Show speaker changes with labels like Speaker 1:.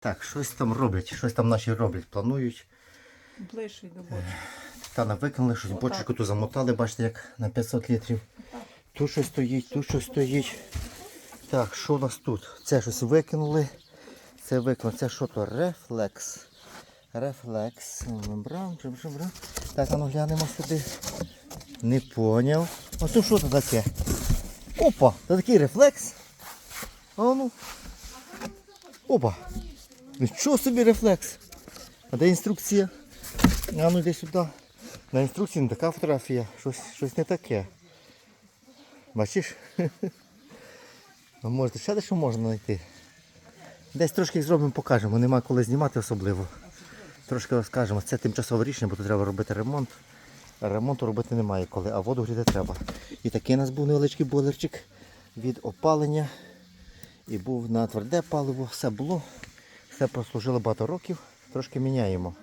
Speaker 1: Так, щось там роблять, щось там наші роблять, планують.
Speaker 2: Ближче до бочки.
Speaker 1: Та викинули, щось бочку тут замотали, бачите, як на 500 літрів. Тут щось стоїть, тут щось стоїть. Так, що у нас тут? Це щось викинули. Це викинули. Це що то? Рефлекс. Рефлекс. Мембран, брам. Так, а ну глянемо сюди. Не поняв. А це що це таке? Опа! Це такий рефлекс. А ну. Опа. Нічого собі рефлекс. А де інструкція? А ну йди сюди. На інструкції не така фотографія, щось, щось не таке. Бачиш? А може ще дещо можна знайти. Десь трошки їх зробимо, покажемо. Нема коли знімати особливо. Трошки розкажемо. Це тимчасове рішення, бо тут треба робити ремонт. Ремонту робити немає коли, а воду гріти треба. І такий у нас був невеличкий бойлерчик від опалення. І був на тверде паливо, все було. Все прослужило багато років. Трошки міняємо.